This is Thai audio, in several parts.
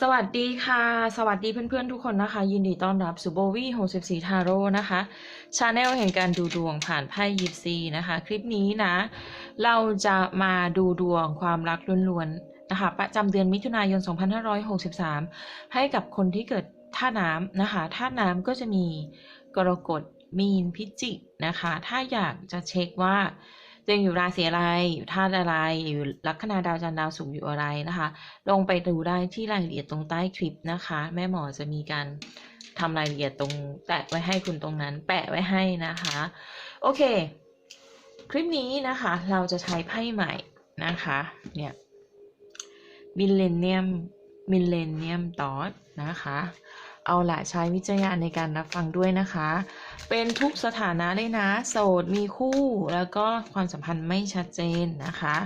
สวัสดีค่ะ สวัสดีเพื่อนๆทุกคนนะคะ ยินดีต้อนรับสู่โบวี่64ทาโร่นะคะชาแนลแห่งการดูดวงผ่านไพ่ยิปซีนะคะ คลิปนี้นะ เราจะมาดูดวงความรักล้วนๆนะคะ ประจำเดือนมิถุนายน 2563 ให้กับคนที่เกิดท่าน้ำนะคะท่าน้ำก็จะมีกรกฎมีนพิจิกนะคะ ถ้าอยากจะเช็คว่า ตัวเองอยู่ราศีอะไร อยู่ธาตุอะไร อยู่ลัคนาดาวจันทร์ดาวศุกร์อยู่อะไรนะคะ ลงไปดูได้ที่รายละเอียดตรงใต้คลิปนะคะ แม่หมอจะมีการทำรายละเอียดตรงแปะไว้ให้คุณตรงนั้น แปะไว้ให้นะคะ โอเค คลิปนี้นะคะ เราจะใช้ไพ่ใหม่นะคะ เนี่ยมิลเลนเนียมมิลเลนเนียมตอสนะคะ เอาละใช้วิจารณญาณในการรับฟังด้วยนะคะ เป็นทุกสถานะเลยนะ โสดมีคู่ แล้วก็ความสัมพันธ์ไม่ชัดเจนนะคะ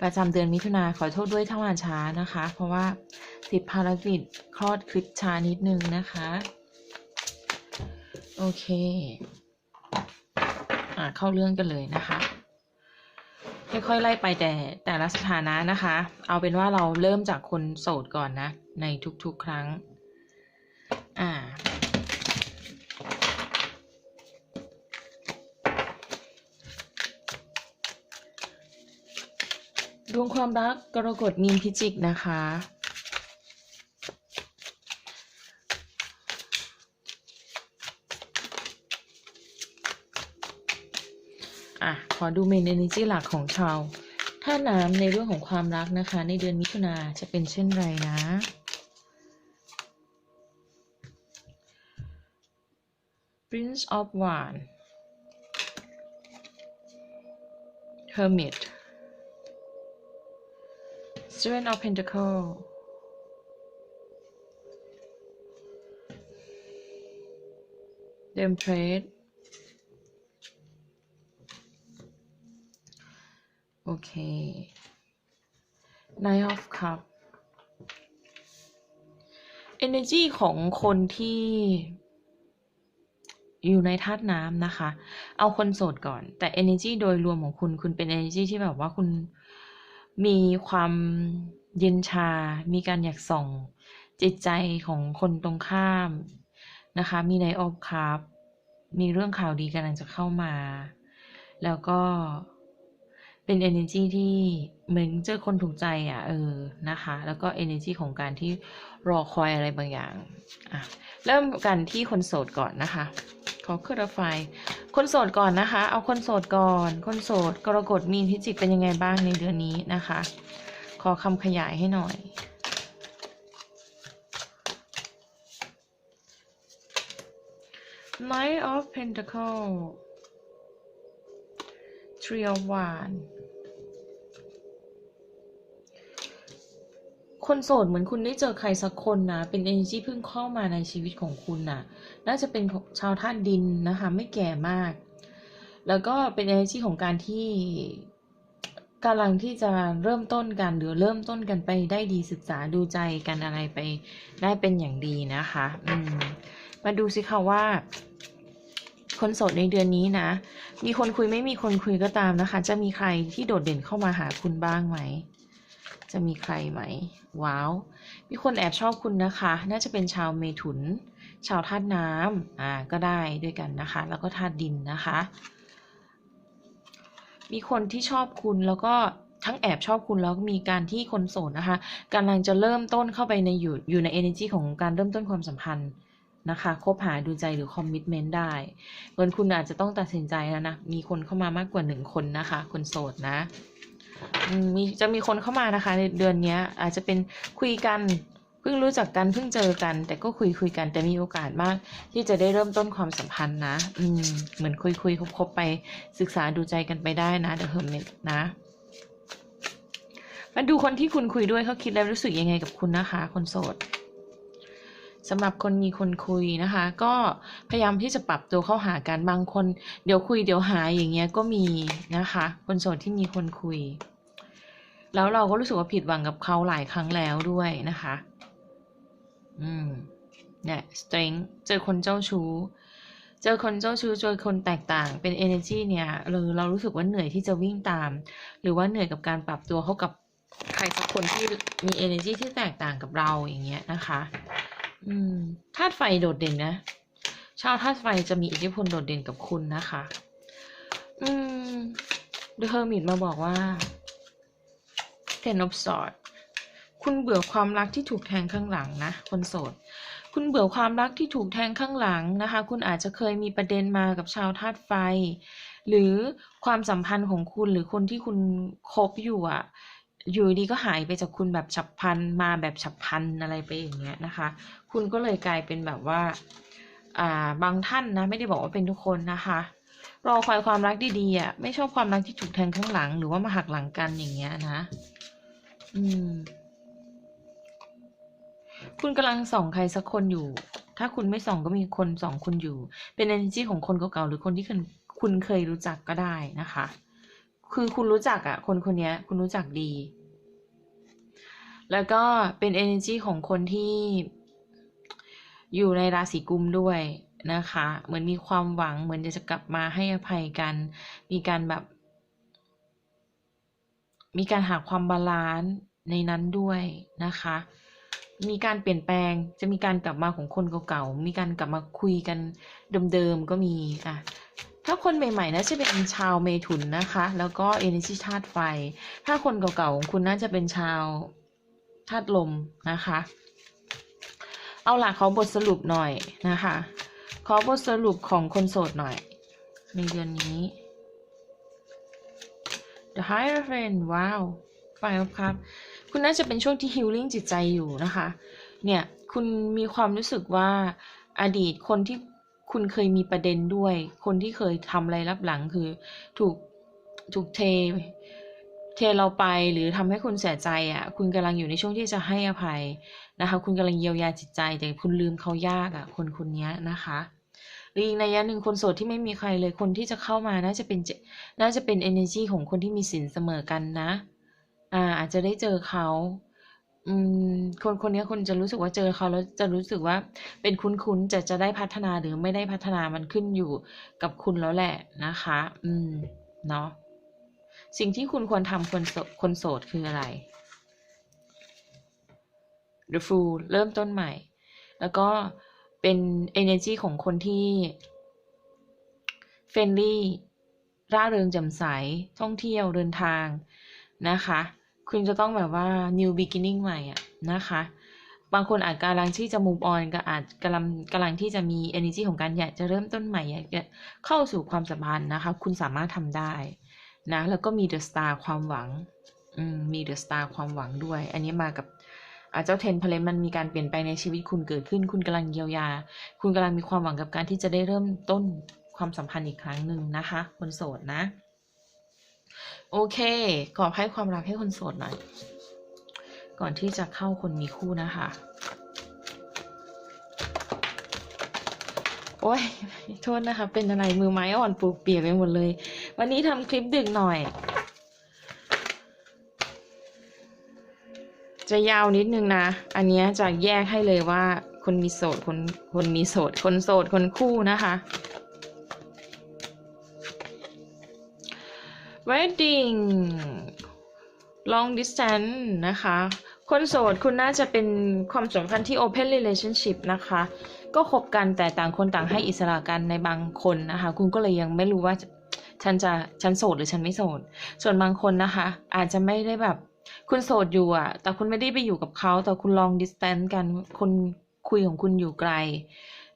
ประจำเดือนมิถุนาขอโทษด้วยถ้าวันช้านะคะ เพราะว่าติดภารกิจคลอดคลิปช้านิดนึงนะคะ โอเคอ่าเข้าเรื่องกันเลยนะคะค่อยๆไล่ไปแต่แต่ละสถานะนะคะ เอาเป็นว่าเราเริ่มจากคนโสดก่อนนะ ในทุกๆครั้ง ดวงความรักกรกฎมีนพิจิกนะคะ อะ ขอดูเมนเอเนจีหลักของชาวท่าน้ำในเรื่องของความรักนะคะ ในเดือนมิถุนาจะเป็นเช่นไรนะ Prince of Wands Hermit Seven of Pentacles The Empress โอเค Nine of Cup Energy ของคนที่อยู่ในธาตุน้ำนะคะ เอาคนโสดก่อน แต่ energy โดยรวมของคุณ คุณเป็น energy ที่แบบว่าคุณ มีความเย็นชา มีการอยากส่องจิตใจของคนตรงข้ามนะคะ มีในออฟครับ มีเรื่องข่าวดีกำลังจะเข้ามา แล้วก็ เป็น energy ที่เหมือนเจอคนถูกใจอะเออนะคะ แล้วก็ energy ของการที่รอคอยอะไรบางอย่างอะเริ่มกันที่คนโสดก่อนนะคะขอเครืองไฟ คนโสดก่อนนะคะ เอาคนโสดก่อน คนโสดกรกฎมีนพิจิกเป็นยังไงบ้างในเดือนนี้นะคะ ขอคำขยายให้หน่อย Knight of Pentacle Three of Wands คนโสดเหมือนคุณได้เจอใครสักคนนะ เป็น energy เพิ่งเข้ามาในชีวิตของคุณนะน่าจะเป็นของชาวธาตุดินนะคะ ไม่แก่มาก แล้วก็เป็น energy ของการที่กำลังที่จะเริ่มต้นกันหรือเริ่มต้นกันไปได้ดีศึกษาดูใจกันอะไรไปได้เป็นอย่างดีนะคะ อืม มาดูสิคะว่า คนโสดในเดือนนี้นะ มีคนคุยไม่มีคนคุยก็ตามนะคะ จะมีใครที่โดดเด่นเข้ามาหาคุณบ้างไหม จะมีใครไหม ว้าว มีคนแอบชอบคุณนะคะ น่าจะเป็นชาวเมถุน ชาวธาตุน้ำอ่า ก็ได้ด้วยกันนะคะ แล้วก็ธาตุดินนะคะ มีคนที่ชอบคุณแล้วก็ทั้งแอบชอบคุณแล้วก็มีการที่คนโสดนะคะกำลังจะเริ่มต้นเข้าไปในอยู่อยู่ใน energy ของการเริ่มต้นความสัมพันธ์ นะคะคบหาดูใจหรือคอมมิ t เมนต์ได้เหมือนคุณอาจจะต้องตัดสินใจแล้วนะ มีคนเข้ามามากกว่าหนึ่งคนนะคะ คนโสดนะมีจะมีคนเข้ามานะคะ ในเดือนนี้อาจจะเป็นคุยกันเพิ่งรู้จักกันเพิ่งเจอกัน แต่ก็คุยคุยกันแต่มีโอกาสมาก ที่จะได้เริ่มต้นความสัมพันธ์นะ อืมเหมือนคุยคุยคบคบไปศึกษาดูใจกันไปได้นะเดอะเฮอร์เมนะมาดูคนที่คุณคุยด้วยเขาคิดแล้วรู้สึกยังไงกับคุณนะคะ คนโสด สำหรับคนมีคนคุยนะคะ ก็พยายามที่จะปรับตัวเข้าหากันบางคน เดี๋ยวคุยเดี๋ยวหายอย่างเงี้ยก็มีนะคะ คนโสดที่มีคนคุย แล้วเราก็รู้สึกว่าผิดหวังกับเขาหลายครั้งแล้วด้วยนะคะ อืมเนี่ย strength เจอคนเจ้าชู้เจอคนเจ้าชู้เจอคนแตกต่างเป็น energy เนี่ยเราเรารู้สึกว่าเหนื่อยที่จะวิ่งตาม หรือว่าเหนื่อยกับการปรับตัวเข้ากับใครสักคนที่มี energy ที่แตกต่างกับเราอย่างเงี้ยนะคะ อืมธาตุไฟโดดเด่นนะ ชาวธาตุไฟจะมีอิทธิพลโดดเด่นกับคุณนะคะ อืม The Hermit มาบอกว่า Ten of Swords คุณเบื่อความรักที่ถูกแทงข้างหลังนะ คนโสด คุณเบื่อความรักที่ถูกแทงข้างหลังนะคะ คุณอาจจะเคยมีประเด็นมากับชาวธาตุไฟ หรือความสัมพันธ์ของคุณหรือคนที่คุณคบอยู่อะ อยู่ดีก็หายไปจากคุณแบบฉับพลันมาแบบฉับพลันอะไรไปอย่างเงี้ยนะคะ คุณก็เลยกลายเป็นแบบว่าอ่าบางท่านนะไม่ได้บอกว่าเป็นทุกคนนะคะรอคอยความรักดีๆอะไม่ชอบความรักที่ถูกแทงข้างหลัง หรือว่ามาหักหลังกันอย่างเงี้ยนะ อืม คุณกำลังส่องใครสักคนอยู่ ถ้าคุณไม่ส่องก็มีคนส่องคุณอยู่ เป็น energy ของคนเก่าๆหรือคนที่คุณคุณเคยรู้จักก็ได้นะคะ คือคุณรู้จักอะคนคนนี้คุณรู้จักดี แล้วก็เป็น energy ของคนที่อยู่ในราศีกุมด้วยนะคะ เหมือนมีความหวังเหมือนจะกลับมาให้อภัยกัน มีการแบบ มีการหาความบาลานซ์ในนั้นด้วยนะคะ มีการเปลี่ยนแปลงจะมีการกลับมาของคนเก่าๆมีการกลับมาคุยกันเดิมๆก็มีอะ ถ้าคนใหม่ๆน่าจะเป็นชาวเมถุนนะคะ แล้วก็ energy ธาตุไฟ ถ้าคนเก่าๆของคุณน่าจะเป็นชาวธาตุลมนะคะ เอาล่ะขอบทสรุปหน่อยนะคะ ขอบทสรุปของคนโสดหน่อย ในเดือนนี้ The Hierophant ว้าว Five of Cups คุณน่าจะเป็นช่วงที่ healing จิตใจอยู่นะคะ เนี่ย คุณมีความรู้สึกว่าอดีตคนที่ คุณเคยมีประเด็นด้วย คนที่เคยทำอะไรรับหลังคือถูกถูกเท เทเราไปหรือทำให้คุณเสียใจอะ คุณกำลังอยู่ในช่วงที่จะให้อภัยนะคะ คุณกำลังเยียวยาจิตใจ แต่คุณลืมเขายากอะ คนคนนี้นะคะหรืออีกในยะหนึ่งคนโสดที่ไม่มีใครเลยคนที่จะเข้ามาน่าจะเป็นเจน่าจะเป็น energy ของคนที่มีสินเสมอกันนะ อ่าอาจจะได้เจอเขา อืม คนคนนี้คนจะรู้สึกว่าเจอเขาแล้วจะรู้สึกว่าเป็นคุ้นๆ จะจะได้พัฒนาหรือไม่ได้พัฒนามันขึ้นอยู่กับคุณแล้วแหละนะคะ อืม เนาะ สิ่งที่คุณควรทำคนโสดคนโสดคืออะไร The Fool เริ่มต้นใหม่ แล้วก็เป็น energy ของคนที่ friendly ร่าเริงแจ่มใสท่องเที่ยวเดินทางนะคะ คุณจะต้องแบบว่า new beginning ใหม่อะนะคะ บางคนอาจกำลังที่จะ move on ก็อาจกำลังกำลังที่จะมี energy ของการอยากจะเริ่มต้นใหม่อยากจะเข้าสู่ความสัมพันธ์นะคะ คุณสามารถทำได้นะ แล้วก็มี the star ความหวังมมี the star ความหวังด้วย อันนี้มากับอ่าเจ้าเทนพลมันมีการเปลี่ยนแปลงในชีวิตคุณเกิดขึ้น คุณกำลังเยียวยา คุณกำลังมีความหวังกับการที่จะได้เริ่มต้นความสัมพันธ์อีกครั้งหนึ่งนะคะ คนโสดนะ โอเคขอให้ความรักให้คนโสดหน่อย ก่อนที่จะเข้าคนมีคู่นะคะ โอ้ย โทษนะคะ เป็นอะไรมือไม้อ่อนปลูกเปียกไปหมดเลย วันนี้ทำคลิปดึกหน่อย จะยาวนิดนึงนะ อันนี้จะแยกให้เลยว่าคนมีโสด คน คนมีโสด คนโสด คนคู่นะคะ wedding long distance นะคะ คนโสดคุณน่าจะเป็นความสัมพันธ์ที่ open relationship นะคะ ก็คบกันแต่ต่างคนต่างให้อิสระกันในบางคนนะคะ คุณก็เลยยังไม่รู้ว่าฉันจะฉันโสดหรือฉันไม่โสด ส่วนบางคนนะคะ อาจจะไม่ได้แบบ คุณโสดอยู่อะแต่คุณไม่ได้ไปอยู่กับเขา แต่คุณลอง distance กันคนคุยของคุณอยู่ไกล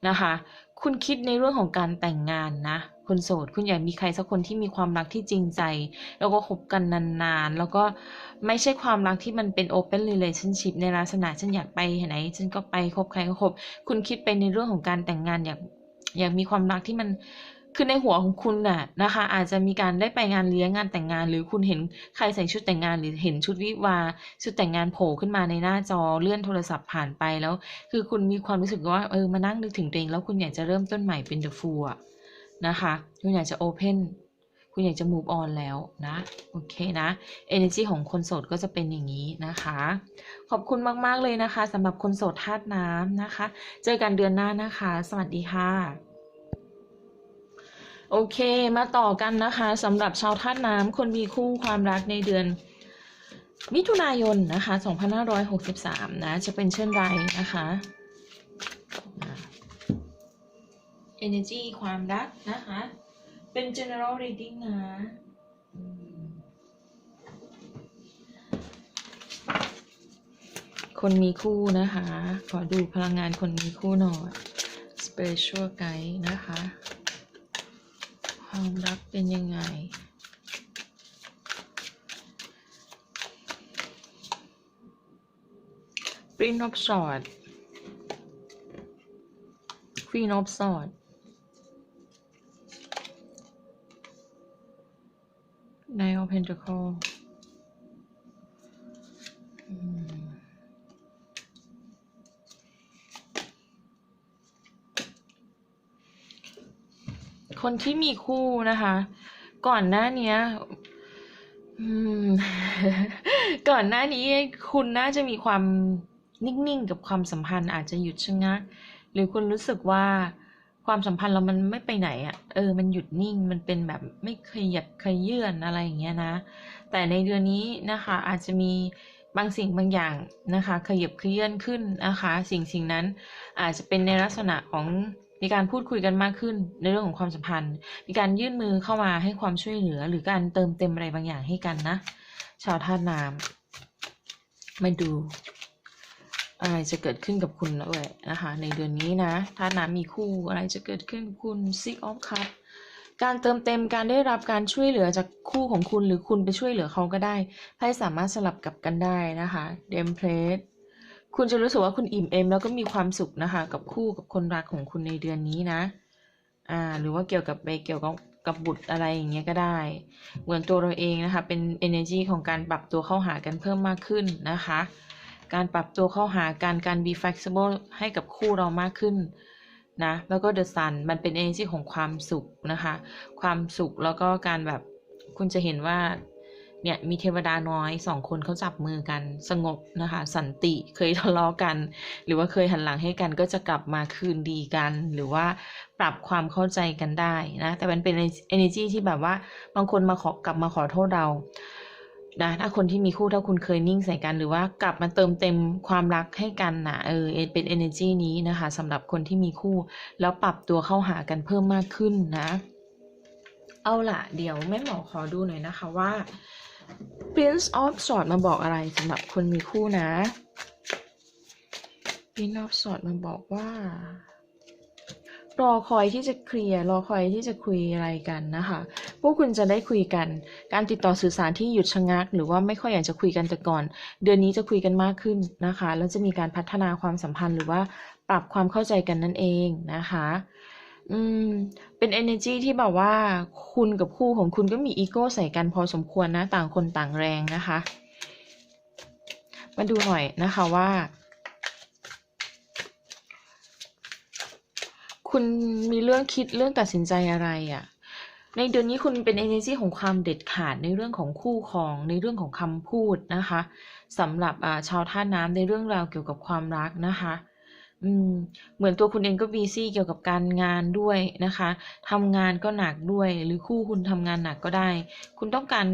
นะคะ คุณคิดในเรื่องของการแต่งงานนะ คนโสด คุณอยากมีใครสักคนที่มีความรักที่จริงใจ แล้วก็คบกันนานๆ แล้วก็ไม่ใช่ความรักที่มันเป็น open relationship ในลักษณะฉันอยากไปไหนฉันก็ไปคบใครก็คบ คุณคิดไปในเรื่องของการแต่งงานอยากอยากมีความรักที่มันคือในหัวของคุณน่ะนะคะ อาจจะมีการได้ไปงานเลี้ยงงานแต่งงาน หรือคุณเห็นใครใส่ชุดแต่งงานหรือเห็นชุดวิวาชุดแต่งงานโผล่ขึ้นมาในหน้าจอเลื่อนโทรศัพท์ผ่านไปแล้ว คือคุณมีความรู้สึกว่าเออมานั่งนึกถึงตัวเองแล้วคุณอยากจะเริ่มต้นใหม่เป็น the fool อะ นะคะ คุณอยากจะ open คุณอยากจะ move on แล้วนะ โอเคนะ energy ของคนโสดก็จะเป็นอย่างนี้นะคะ ขอบคุณมาก ๆ เลยนะคะสำหรับคนโสดธาตุน้ำนะคะ เจอกันเดือนหน้านะคะ สวัสดีค่ะโอเค มาต่อกันนะคะสำหรับชาวธาตุน้ำคนมีคู่ความรักในเดือน มิถุนายนนะคะ 2563 นะ จะเป็นเช่นไรนะคะอะ energy ความรักนะคะ เป็น general reading นะคนมีคู่นะคะ ขอดูพลังงานคนมีคู่หน่อย spiritual guide นะคะ ความรักเป็นยังไง Queen of Swords Queen of Swords Of Pentacles คนที่มีคู่นะคะ ก่อนหน้านี้ก่อนหน้านี้คุณน่าจะมีความนิ่งๆ กับความสัมพันธ์อาจจะหยุดชะงัก หรือคุณรู้สึกว่า ความสัมพันธ์เรามันไม่ไปไหนอะ่ะ เออ มันหยุดนิ่ง มันเป็นแบบไม่ขยับขยื่นอะไรอย่างเงี้ยนะ แต่ในเดือนนี้นะคะ อาจจะมีบางสิ่งบางอย่างนะคะ ขยับขยื่นขึ้นนะคะ สิ่งสิ่งนั้น อาจจะเป็นในลักษณะของมีการพูดคุยกันมากขึ้นในเรื่องของความสัมพันธ์ มีการยื่นมือเข้ามาให้ความช่วยเหลือ หรือการเติมเต็มอะไรบางอย่างให้กันนะ ชาวธาตุน้ำมาดู อะไรจะเกิดขึ้นกับคุณด้วยนะคะในเดือนนี้นะธาน้ำมีคู่อะไรจะเกิดขึ้นกับคุณ Six of Cups การเติมเต็มการได้รับการช่วยเหลือจากคู่ของคุณหรือคุณไปช่วยเหลือเขาก็ได้ไพ่สามารถสลับกับกันได้นะคะเดมเพลสคุณจะรู้สึกว่าคุณอิ่มเอมแล้วก็มีความสุขนะคะ กับคู่กับคนรักของคุณในเดือนนี้นะอ่าหรือว่าเกี่ยวกับไปเกี่ยวกับกับบุตรอะไรอย่างเงี้ยก็ได้ เหมือนตัวเราเองนะคะ เป็น energy ของการปรับตัวเข้าหากันเพิ่มมากขึ้นนะคะ การปรับตัวเข้าหากันการ be flexible ให้กับคู่เรามากขึ้นนะแล้วก็ the sun มันเป็น energy ของความสุขนะคะ ความสุขแล้วก็การแบบคุณจะเห็นว่าเนี่ยมีเทวดาน้อยสองคนเขาจับมือกันสงบนะคะ สันติเคยทะเลาะกัน หรือว่าเคยหันหลังให้กันก็จะกลับมาคืนดีกัน หรือว่าปรับความเข้าใจกันได้นะ แต่มันเป็น energy ที่แบบว่าบางคนมาขอกลับมาขอโทษเรา นะถ้าคนที่มีคู่ถ้าคุณเคยนิ่งใส่กัน หรือว่ากลับมาเติมเต็มความรักให้กันนะเออเป็น energy นี้นะคะสำหรับคนที่มีคู่ แล้วปรับตัวเข้าหากันเพิ่มมากขึ้นนะ เอาล่ะเดี๋ยวแม่หมอขอดูหน่อยนะคะว่า Prince of Swords มาบอกอะไรสำหรับคนมีคู่นะ Prince of Swords มาบอกว่า รอคอยที่จะเคลียร์รอคอยที่จะคุยอะไรกันนะคะ พวกคุณจะได้คุยกัน การติดต่อสื่อสารที่หยุดชะงัก หรือว่าไม่ค่อยอยากจะคุยกันแต่ก่อน เดือนนี้จะคุยกันมากขึ้นนะคะ แล้วจะมีการพัฒนาความสัมพันธ์หรือว่าปรับความเข้าใจกันนั่นเองนะคะอืมเป็น energy ที่แบบว่าคุณกับคู่ของคุณก็มีอีโก้ใส่กันพอสมควรนะ ต่างคนต่างแรงนะคะ มาดูหน่อยนะคะว่า คุณมีเรื่องคิดเรื่องตัดสินใจอะไรอะ่ะ ในเดือนนี้คุณเป็น energy ของความเด็ดขาดในเรื่องของคู่ครอง ในเรื่องของคำพูดนะคะสำหรับชาวท่าน้ำในเรื่องราวเกี่ยวกับความรักนะคะอืมเหมือนตัวคุณเองก็บีซี่เกี่ยวกับการงานด้วยนะคะทำงานก็หนักด้วย หรือคู่คุณทำงานหนักก็ได้ คุณต้องการ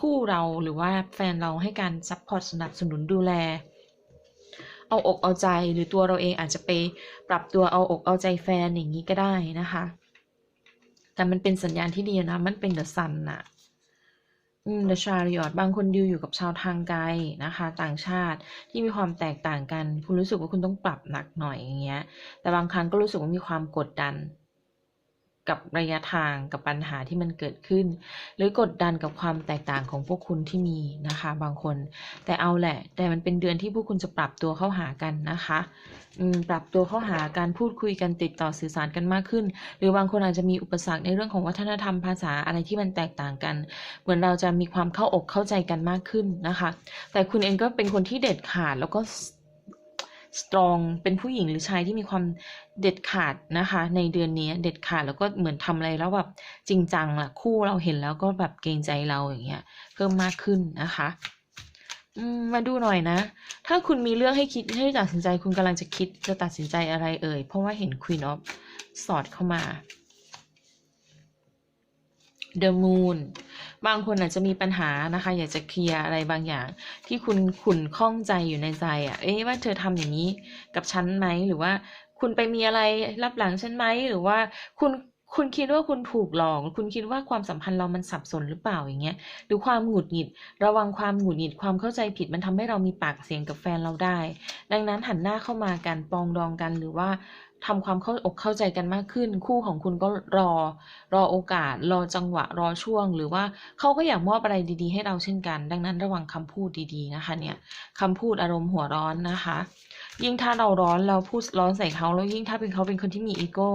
คู่เราหรือว่าแฟนเราให้การซัพพอร์ตสนับสนุนดูแล เอาอกเอาใจหรือตัวเราเองอาจจะไปปรับตัวเอาอกเอาใจแฟนอย่างนี้ก็ได้นะคะ แต่มันเป็นสัญญาณที่ดีนะ มันเป็นเดอะซันน่ะอืม The Chariot บางคนดิวอยู่กับชาวทางไกลนะคะ ต่างชาติที่มีความแตกต่างกัน คุณรู้สึกว่าคุณต้องปรับหนักหน่อยอย่างเงี้ย แต่บางครั้งก็รู้สึกว่ามีความกดดัน กับระยะทางกับปัญหาที่มันเกิดขึ้น หรือกดดันกับความแตกต่างของพวกคุณที่มีนะคะ บางคน แต่เอาแหละ แต่มันเป็นเดือนที่พวกคุณจะปรับตัวเข้าหากันนะคะปรับตัวเข้าหาการพูดคุยกันติดต่อสื่อสารกันมากขึ้น หรือบางคนอาจจะมีอุปสรรคในเรื่องของวัฒนธรรมภาษาอะไรที่มันแตกต่างกัน เหมือนเราจะมีความเข้าอกเข้าใจกันมากขึ้นนะคะ แต่คุณเองก็เป็นคนที่เด็ดขาดแล้วก็ strong เป็นผู้หญิงหรือชายที่มีความเด็ดขาดนะคะ ในเดือนนี้เด็ดขาดแล้วก็เหมือนทำอะไรแล้วแบบจริงจังล่ะคู่เราเห็นแล้วก็แบบเกรงใจเราอย่างเงี้ยเพิ่มมากขึ้นนะคะมาดูหน่อยนะ ถ้าคุณมีเรื่องให้คิดให้ตัดสินใจคุณกำลังจะคิดจะตัดสินใจอะไรเอ่ย เพราะว่าเห็น Queen of sword เข้ามา The Moon บางคนอาจจะมีปัญหานะคะ อยากจะเคลียร์อะไรบางอย่าง ที่คุณขุนข้องใจอยู่ในใจอะ่ะ เอ๊ะว่าเธอทำอย่างนี้กับฉันไหมหรือว่าคุณไปมีอะไรรับหลังฉันไหมหรือว่าคุณคุณคิดว่าคุณถูกหลอก คุณคิดว่าความสัมพันธ์เรามันสับสนหรือเปล่าอย่างเงี้ย หรือความหงุดหงิด ระวังความหงุดหงิด ความเข้าใจผิดมันทำให้เรามีปากเสียงกับแฟนเราได้ ดังนั้นหันหน้าเข้ามากันปองดองกันหรือว่า ทำความเข้าอกเข้าใจกันมากขึ้น คู่ของคุณก็รอ รอโอกาส รอจังหวะ รอช่วง หรือว่าเขาก็อยากมอบอะไรดี ๆ ให้เราเช่นกัน ดังนั้นระวังคำพูดดีๆนะคะ เนี่ยคำพูดอารมณ์หัวร้อนนะคะ ยิ่งถ้าเราร้อนเราพูดร้อนใส่เขาแล้วยิ่งถ้าเป็นเขาเป็นคนที่มีอีโก้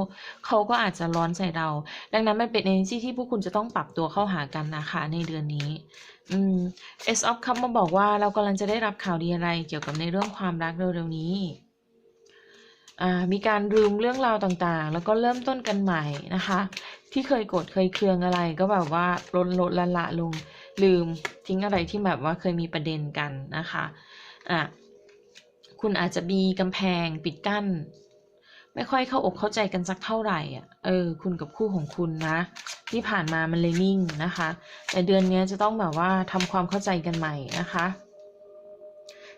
เขาก็อาจจะร้อนใส่เรา ดังนั้นมันเป็น energy ที่พวกคุณจะต้องปรับตัวเข้าหากันนะคะ ในเดือนนี้อืม S of Cup มาบอกว่าเรากำลังจะได้รับข่าวดีอะไรเกี่ยวกับในเรื่องความรักเร็วๆนี้ มีการลืมเรื่องราวต่างๆ แล้วก็เริ่มต้นกันใหม่นะคะ ที่เคยโกรธเคยเคืองอะไรก็แบบว่าลดลดละละลงลืมทิ้งอะไรที่แบบว่าเคยมีประเด็นกันนะคะอะคุณอาจจะมีกำแพงปิดกั้น ไม่ค่อยเข้าอกเข้าใจกันสักเท่าไหร่อะเออ คุณกับคู่ของคุณนะ ที่ผ่านมามันเลยนิ่งนะคะ แต่เดือนนี้จะต้องแบบว่าทำความเข้าใจกันใหม่นะคะ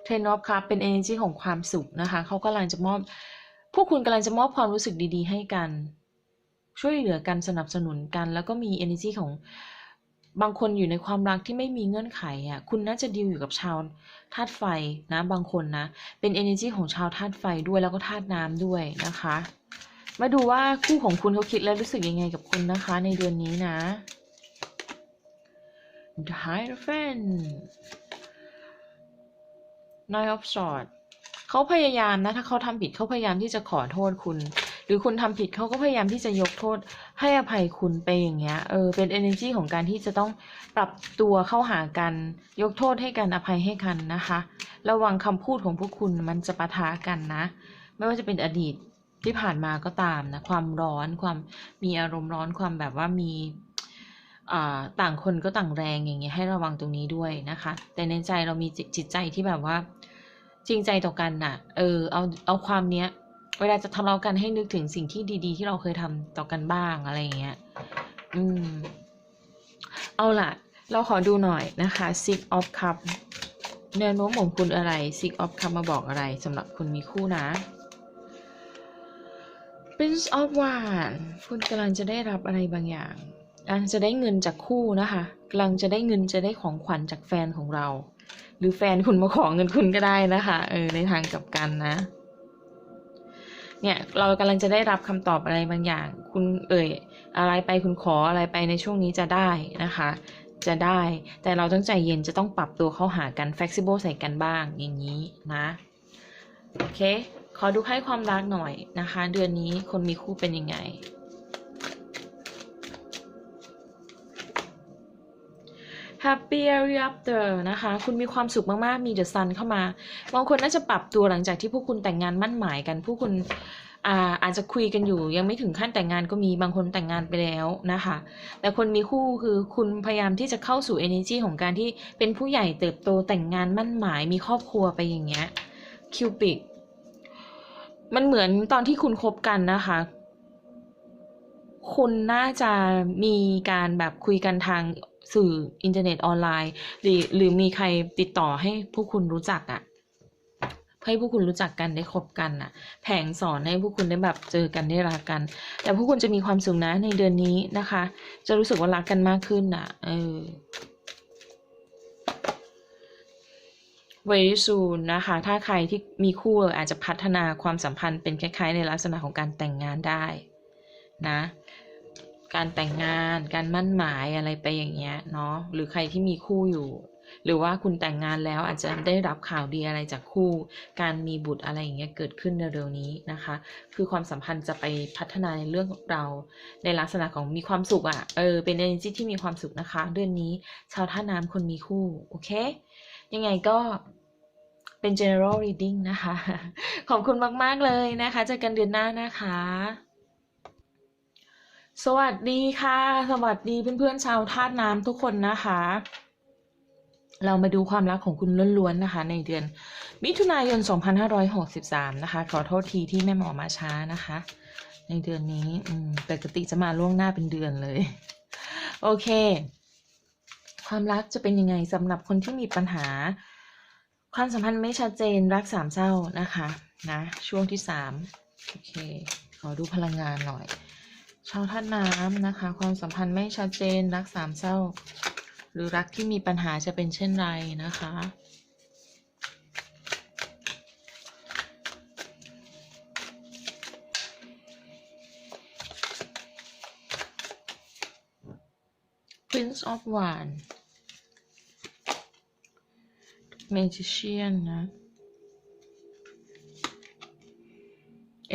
เทรนอฟครับเป็น energy ของความสุขนะคะ เขากำลังจะมอบ พวกคุณกำลังจะมอบความรู้สึกดีๆ ให้กัน ช่วยเหลือกันสนับสนุนกัน แล้วก็มี energy ของบางคนอยู่ในความรักที่ไม่มีเงื่อนไขอะ คุณน่าจะดีลอยู่กับชาวธาตุไฟนะบางคนนะ เป็น energy ของชาวธาตุไฟด้วยแล้วก็ธาตุน้ำด้วยนะคะ มาดูว่าคู่ของคุณเขาคิดและรู้สึกยังไงกับคุณนะคะ ในเดือนนี้นะ The Hierophant Nine of Swords เขาพยายามนะ ถ้าเขาทำผิดเขาพยายามที่จะขอโทษคุณ หรือคุณทำผิดเขาก็พยายามที่จะยกโทษ ให้อภัยคุณไปอย่างเงี้ย เออ เป็น energy ของการที่จะต้องปรับตัวเข้าหากัน ยกโทษให้กัน อภัยให้กันนะคะ ระวังคำพูดของพวกคุณมันจะปะทะกันนะ ไม่ว่าจะเป็นอดีตที่ผ่านมาก็ตามนะ ความร้อน ความมีอารมณ์ร้อน ความแบบว่ามีอ่าต่างคนก็ต่างแรงอย่างเงี้ยให้ระวังตรงนี้ด้วยนะคะ แต่ในใจเรามีจิตจิตใจที่แบบว่า จริงใจต่อกันน่ะ เออ เอาเอาความเนี้ย เวลาจะทะเลาะกันให้นึกถึงสิ่งที่ดีๆ ที่เราเคยทำต่อกันบ้างอะไรอย่างเงี้ย อืม เอาล่ะ เราขอดูหน่อยนะคะ Six of Cup แนวโน้มของคุณอะไร Six of Cup มาบอกอะไรสำหรับคุณมีคู่นะ Prince of Wands คุณกำลังจะได้รับอะไรบางอย่างกำลังจะได้เงินจากคู่นะคะกำลังจะได้เงินจะได้ของขวัญจากแฟนของเรา หรือแฟนคุณมาขอเงินคุณก็ได้นะคะเออในทางกลับกันนะ เนี่ยเรากำลังจะได้รับคำตอบอะไรบางอย่าง คุณเอ่ยอะไรไปคุณขออะไรไปในช่วงนี้จะได้นะคะ จะได้ แต่เราต้องใจเย็นจะต้องปรับตัวเข้าหากัน flexible ใส่กันบ้างอย่างนี้นะโอเค ขอดูให้ความรักหน่อยนะคะ เดือนนี้คนมีคู่เป็นยังไง Happy Ever After นะคะ คุณมีความสุขมากๆ มี The Sun เข้ามา บางคนน่าจะปรับตัวหลังจากที่พวกคุณแต่งงานมั่นหมายกัน พวกคุณอาอาจจะคุยกันอยู่ ยังไม่ถึงขั้นแต่งงานก็มีบางคนแต่งงานไปแล้วนะคะ แต่คนมีคู่คือคุณพยายามที่จะเข้าสู่ energy ของการที่เป็นผู้ใหญ่เติบโตแต่งงานมั่นหมาย มีครอบครัวไปอย่างเงี้ยคิวปิกมันเหมือนตอนที่คุณคบกันนะคะ คุณน่าจะมีการแบบคุยกันทาง สื่ออินเทอร์เน็ตออนไลน์ หรือหรือมีใครติดต่อให้พวกคุณรู้จักอะ่ะให้พวกคุณรู้จักกันได้คบกันอะ่ะ แผงสอนให้พวกคุณได้แบบเจอกันได้รักกัน แต่พวกคุณจะมีความสุขนะในเดือนนี้นะคะ จะรู้สึกว่ารักกันมากขึ้นอะ เออ very soon นะคะ ถ้าใครที่มีคู่อาจจะพัฒนาความสัมพันธ์เป็นคล้ายๆ ในลักษณะของการแต่งงานได้นะ การแต่งงาน การมั่นหมายอะไรไปอย่างเงี้ยเนาะหรือใครที่มีคู่อยู่ หรือว่าคุณแต่งงานแล้วอาจจะได้รับข่าวดีอะไรจากคู่ การมีบุตรอะไรอย่างเงี้ยเกิดขึ้นเร็วๆนี้นะคะ คือความสัมพันธ์จะไปพัฒนาในเรื่องเราในลักษณะของมีความสุขอะ่ะเออเป็น energy ที่มีความสุขนะคะ เดือนนี้ชาวท่าน้ำคนมีคู่โอเค ยังไงก็เป็น general reading นะคะ ขอบคุณมาก ๆ เลยนะคะเจอกันเดือนหน้านะคะ สวัสดีค่ะ สวัสดีเพื่อนๆชาวธาตุน้ำทุกคนนะคะ เรามาดูความรักของคุณล้วนๆนะคะ ในเดือน มิถุนายน 2563 นะคะ ขอโทษทีที่แม่หมอมาช้านะคะ ในเดือนนี้ปกติจะมาล่วงหน้าเป็นเดือนเลย โอเค ความรักจะเป็นยังไงสำหรับคนที่มีปัญหา ความสัมพันธ์ไม่ชัดเจนรักสามเศร้านะคะนะช่วงที่สามโอเค ขอดูพลังงานหน่อย ชาวธาตุน้ำนะคะ ความสัมพันธ์ไม่ชัดเจนรักสามเศร้า หรือรักที่มีปัญหาจะเป็นเช่นไรนะคะ Prince of Wands Magician นะ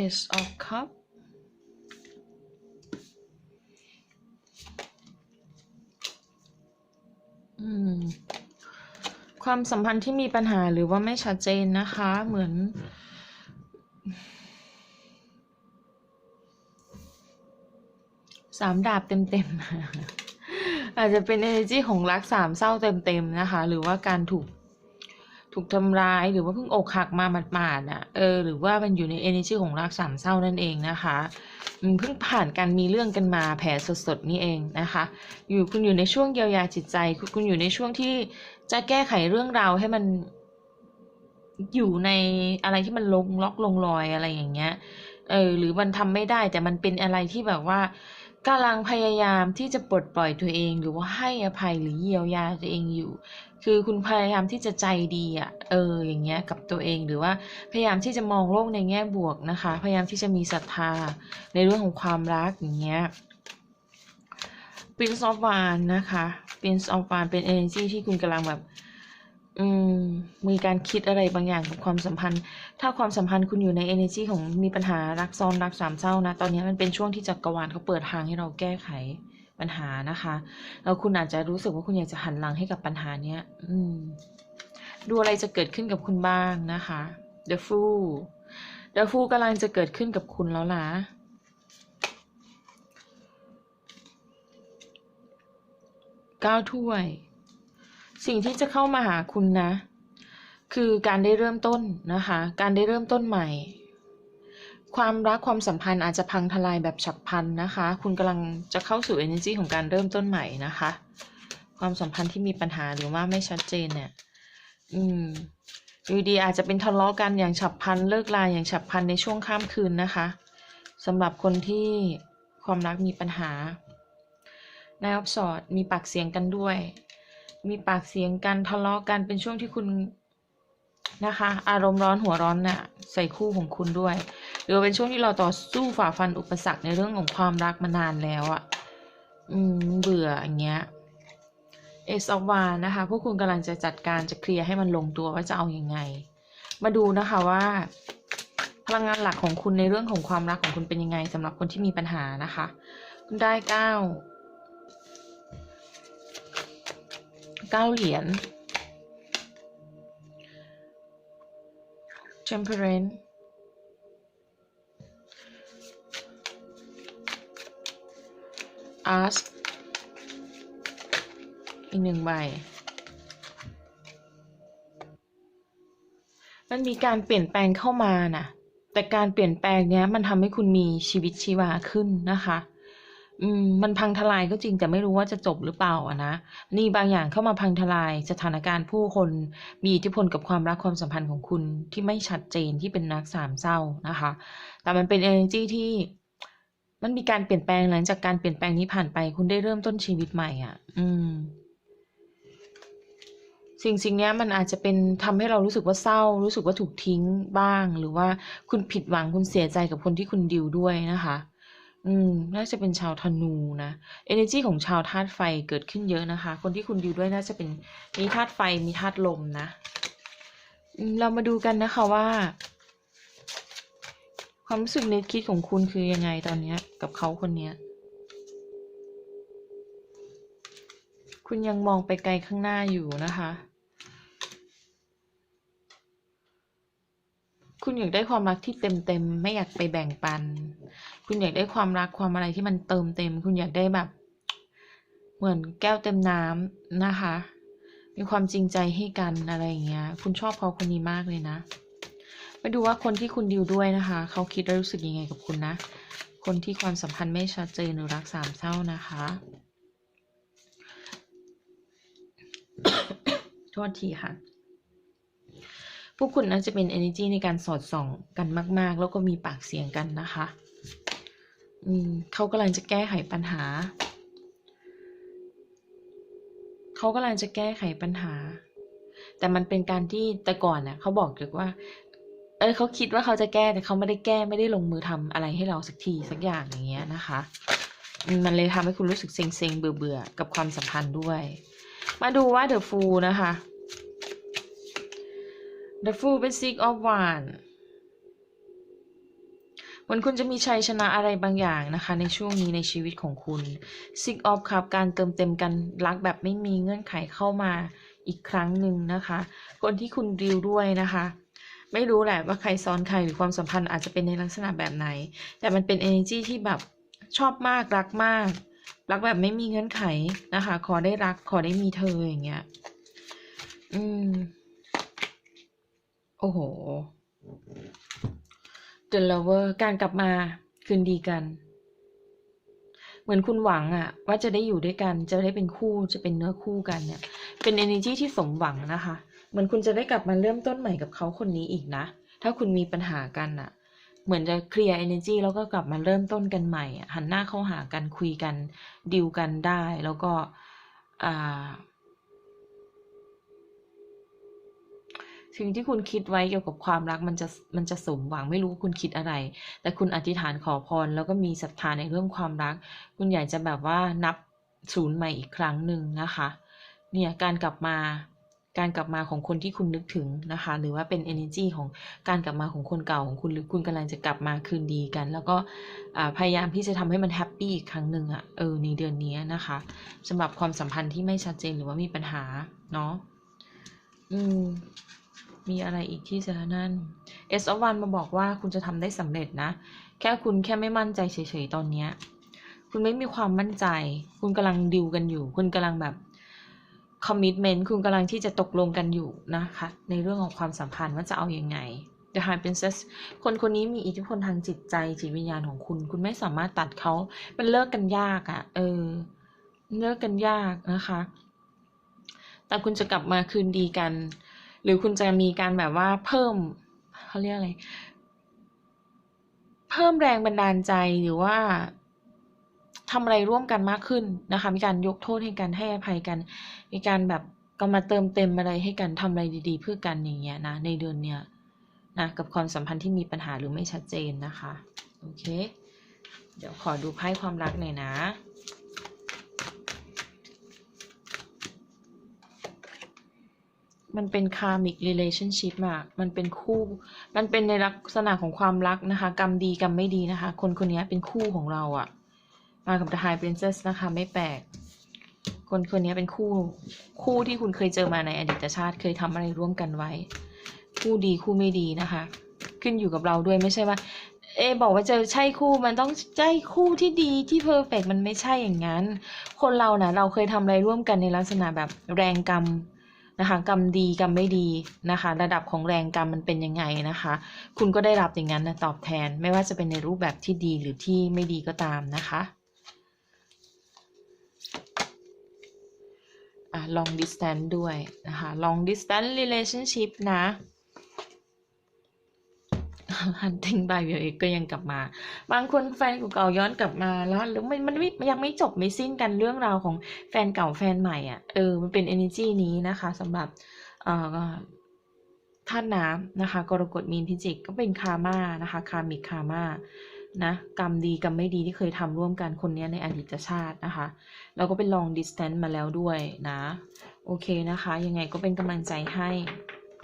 Ace of Cup ความสัมพันธ์ที่มีปัญหาหรือว่าไม่ชัดเจนนะคะ เหมือน สามดาบเต็มๆ อาจจะเป็น energy ของรักสามเศร้าเต็มๆนะคะ หรือว่าการถูกถูกทำร้ายหรือว่าเพิ่งอกหักมาหมาดๆอะเออหรือว่ามันอยู่ใน energy ของรักสามเศร้านั่นเองนะคะ เพิ่งผ่านการมีเรื่องกันมาแผลสดๆนี่เองนะคะ อยู่คุณอยู่ในช่วงเยียวยาจิตใจ คุณคุณอยู่ในช่วงที่จะแก้ไขเรื่องราวให้มันอยู่ในอะไรที่มันลงล็อกลงรอยอะไรอย่างเงี้ย เออ หรือมันทำไม่ได้แต่มันเป็นอะไรที่แบบว่ากำลังพยายามที่จะปลดปล่อยตัวเอง หรือว่าให้อภัยหรือเยียวยาตัวเองอยู่ คือคุณพยายามที่จะใจดีอะ เออ อย่างเงี้ยกับตัวเองหรือว่าพยายามที่จะมองโลกในแง่บวกนะคะ พยายามที่จะมีศรัทธาในเรื่องของความรักอย่างเงี้ย Prince of Wands นะคะ Prince of Wands เป็น energy ที่คุณกำลังแบบ อืม มีการคิดอะไรบางอย่างกับความสัมพันธ์ ถ้าความสัมพันธ์คุณอยู่ใน energy ของมีปัญหารักซ้อนรักสามเศร้านะ ตอนนี้มันเป็นช่วงที่จักรวาลเขาเปิดทางให้เราแก้ไข ปัญหานะคะแล้วคุณอาจจะรู้สึกว่าคุณอยากจะหันหลังให้กับปัญหาเนี้ย อืม ดูอะไรจะเกิดขึ้นกับคุณบ้างนะคะ The Fool The Fool กำลังจะเกิดขึ้นกับคุณแล้วนะเก้าถ้วย สิ่งที่จะเข้ามาหาคุณนะ คือการได้เริ่มต้นนะคะ การได้เริ่มต้นใหม่ ความรักความสัมพันธ์อาจจะพังทลายแบบฉับพลันนะคะ คุณกำลังจะเข้าสู่ energy ของการเริ่มต้นใหม่นะคะ ความสัมพันธ์ที่มีปัญหาหรือว่าไม่ชัดเจนเนี่ย อืมอยู่ดีอาจจะเป็นทะเลาะกันอย่างฉับพลันเลิกลาอย่างฉับพลันในช่วงข้ามคืนนะคะสำหรับคนที่ความรักมีปัญหานายออฟสอดมีปากเสียงกันด้วย มีปากเสียงกันทะเลาะกันเป็นช่วงที่คุณนะคะ อารมณ์ร้อนหัวร้อนน่ะ ใส่คู่ของคุณด้วย หรือว่าเป็นช่วงที่เราต่อสู้ฝ่าฟันอุปสรรคในเรื่องของความรักมานานแล้วอะ่ะอืมเบื่ออย่างเงี้ยเอสออฟวานะคะพวกคุณกำลังจะจัดการจะเคลียร์ให้มันลงตัวว่าจะเอาอยัางไง มาดูนะคะว่า พลังงานหลักของคุณในเรื่องของความรักของคุณเป็นยังไงสำหรับคนที่มีปัญหานะคะ คุณได้เก้าเก้าเหรียญ temperance ask อีกหนึ่งใบ มันมีการเปลี่ยนแปลงเข้ามาน่ะ แต่การเปลี่ยนแปลงเนี้ย มันทำให้คุณมีชีวิตชีวาขึ้นนะคะ อืม มันพังทลายก็จริงแต่ไม่รู้ว่าจะจบหรือเปล่าอะนะ นี่บางอย่างเข้ามาพังทลายสถานการณ์ผู้คน มีอิทธิพลกับความรักความสัมพันธ์ของคุณที่ไม่ชัดเจนที่เป็นรักสามเศร้านะคะ แต่มันเป็น energy ที่ มันมีการเปลี่ยนแปลงหลังจากการเปลี่ยนแปลงนี้ผ่านไป คุณได้เริ่มต้นชีวิตใหม่อะ อืม สิ่งสิ่งนี้มันอาจจะเป็นทำให้เรารู้สึกว่าเศร้า รู้สึกว่าถูกทิ้งบ้าง หรือว่าคุณผิดหวังคุณเสียใจกับคนที่คุณดิวด้วยนะคะ อืม น่าจะเป็นชาวธนูนะ energy ของชาวธาตุไฟเกิดขึ้นเยอะนะคะ คนที่คุณดิวด้วยน่าจะเป็นมีธาตุไฟมีธาตุลมนะมเรามาดูกันนะคะว่า ความรู้สึกนึกคิดของคุณคือยังไงตอนเนี้ยกับเขาคนเนี้ยคุณยังมองไปไกลข้างหน้าอยู่นะคะ คุณอยากได้ความรักที่เต็มเต็มๆไม่อยากไปแบ่งปัน คุณอยากได้ความรักความอะไรที่มันเติมเต็ม คุณอยากได้แบบ เหมือนแก้วเต็มน้ำนะคะ มีความจริงใจให้กันอะไรอย่างเงี้ย คุณชอบเขาคนนี้มากเลยนะ ไปดูว่าคนที่คุณดิวด้วยนะคะ เขาคิดและรู้สึกยังไงกับคุณนะ คนที่ความสัมพันธ์ไม่ชัดเจนหรือรักสามเศร้านะคะ โทษทีค่ะ พวกคุณน่าจะเป็น energy ในการสอดส่องกันมาก ๆ แล้วก็มีปากเสียงกันนะคะเขากำลังจะแก้ไขปัญหา เขากำลังจะแก้ไขปัญหา แต่มันเป็นการที่แต่ก่อนนะ่ะเขาบอกถึงว่า เออเขาคิดว่าเขาจะแก้แต่เขาไม่ได้แก้ไม่ได้ลงมือทำอะไรให้เราสักทีสักอย่างอย่างเงี้ยนะคะ มันเลยทำให้คุณรู้สึกเซ็งๆเบื่อๆกับความสัมพันธ์ด้วย มาดูว่า The Fool นะคะ The Fool เป็น Six of Wands เหมือนคุณจะมีชัยชนะอะไรบางอย่างนะคะ ในช่วงนี้ในชีวิตของคุณ Six of ครับ การเติมเต็มกันรักแบบไม่มีเงื่อนไขเข้ามาอีกครั้งหนึ่งนะคะ คนที่คุณดีลด้วยนะคะ ไม่รู้แหละว่าใครซ้อนใครหรือความสัมพันธ์อาจจะเป็นในลักษณะแบบไหน แต่มันเป็น energy ที่แบบชอบมากรักมาก รักแบบไม่มีเงื่อนไขนะคะ ขอได้รักขอได้มีเธออย่างเงี้ย อืม โอ้โห The Lover การกลับมาคืนดีกัน เหมือนคุณหวังอะว่าจะได้อยู่ด้วยกัน จะได้เป็นคู่จะเป็นเนื้อคู่กันเนี่ย เป็น energy ที่สมหวังนะคะ เหมือนคุณจะได้กลับมาเริ่มต้นใหม่กับเขาคนนี้อีกนะ ถ้าคุณมีปัญหากันอะเหมือนจะเคลียร์ energy แล้วก็กลับมาเริ่มต้นกันใหม่ หันหน้าเข้าหากันคุยกันดิวกันได้ แล้วก็อ่าสิ่งที่คุณคิดไว้เกี่ยวกับความรักมันจะมันจะสมหวังไม่รู้คุณคิดอะไร แต่คุณอธิษฐานขอพร แล้วก็มีศรัทธาในเรื่องความรัก คุณอยากจะแบบว่านับศูนย์ใหม่อีกครั้งหนึ่งนะคะ เนี่ยการกลับมา การกลับมาของคนที่คุณนึกถึงนะคะ หรือว่าเป็น energy ของการกลับมาของคนเก่าของคุณหรือคุณกำลังจะกลับมาคืนดีกัน แล้วก็พยายามที่จะทำให้มันแฮปปี้อีกครั้งหนึ่งอะ่ะเออในเดือนนี้นะคะสำหรับความสัมพันธ์ที่ไม่ชัดเจนหรือว่ามีปัญหาเนาะอืมมีอะไรอีกที่จะนั่น S of One มาบอกว่าคุณจะทำได้สำเร็จนะ แค่คุณแค่ไม่มั่นใจเฉยๆตอนเนี้ย คุณไม่มีความมั่นใจ คุณกำลังดิวกันอยู่ คุณกำลังแบบ คอมมิ t เมนต์คุณกำลังที่จะตกลงกันอยู่นะคะ ในเรื่องของความสัมพันธ์ว่าจะเอาอยัางไง The High Princess คนคนนี้มีอิทธิพลทางจิตใจจิตวิญญาณของคุณ คุณไม่สามารถตัดเขามันเลิกกันยากอะ่ะ เออ เลิกกันยากนะคะ แต่คุณจะกลับมาคืนดีกัน หรือคุณจะมีการแบบว่าเพิ่มเขาเรียกอะไร เพิ่มแรงบันดาลใจหรือว่า ทำอะไรร่วมกันมากขึ้นนะคะ มีการยกโทษให้กันให้อภัยกัน มีการแบบก็มาเติมเต็มอะไรให้กันทำอะไรดี ๆ เพื่อกันอย่างเงี้ยนะในเดือนเนี้ยนะกับความสัมพันธ์ที่มีปัญหาหรือไม่ชัดเจนนะคะโอเค เดี๋ยวขอดูไพ่ความรักหน่อยนะมันเป็น karmic relationship อะมันเป็นคู่ มันเป็นในลักษณะของความรักนะคะ กรรมดีกรรมไม่ดีนะคะ คนคนนี้เป็นคู่ของเราอะ มากับ The High Princess นะคะ ไม่แปลก คนคนนี้เป็นคู่คู่ที่คุณเคยเจอมาในอดีตชาติ เคยทำอะไรร่วมกันไว้ คู่ดีคู่ไม่ดีนะคะ ขึ้นอยู่กับเราด้วยไม่ใช่ว่า เอ บอกว่าเจะใช่คู่มันต้องใช่คู่ที่ดีที่เพอร์เฟกมันไม่ใช่อย่างนั้น คนเรานะเราเคยทำอะไรร่วมกันในลักษณะแบบแรงกรรมนะคะกรรมดีกรรมไม่ดีนะคะ ระดับของแรงกรรมมันเป็นยังไงนะคะ คุณก็ได้รับอย่างนั้นนะตอบแทน ไม่ว่าจะเป็นในรูปแบบที่ดีหรือที่ไม่ดีก็ตามนะคะอะ long distance ด้วยนะคะ long distance relationship นะ hunting by v i o l ก็ยังกลับมา บางคนแฟนเก่าย้อนกลับมาแล้วหรือมันมันยังไม่จบไม่สิ้นกันเรื่องราวของแฟนเก่าแฟนใหม่อะเออมันเป็น energy นี้นะคะสำหรับเอ่อธาตุน้ำนะคะกรกฎมีนพิจิกก็เป็นคาม่านะคะคามิกคาม่า นะกรรมดีกรรมไม่ดีที่เคยทำร่วมกันคนนี้ในอดีตชาตินะคะแล้วก็เป็น long distance มาแล้วด้วยนะ โอเคนะคะ ยังไงก็เป็นกำลังใจให้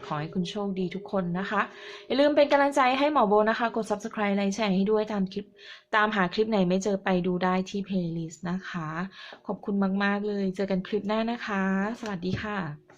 ขอให้คุณโชคดีทุกคนนะคะ อย่าลืมเป็นกำลังใจให้หมอโบนะคะ กด subscribe ไลค์แชร์ให้ด้วยตามคลิป ตามหาคลิปไหนไม่เจอไปดูได้ที่ playlist นะคะ ขอบคุณมาก ๆ เลย เจอกันคลิปหน้านะคะ สวัสดีค่ะ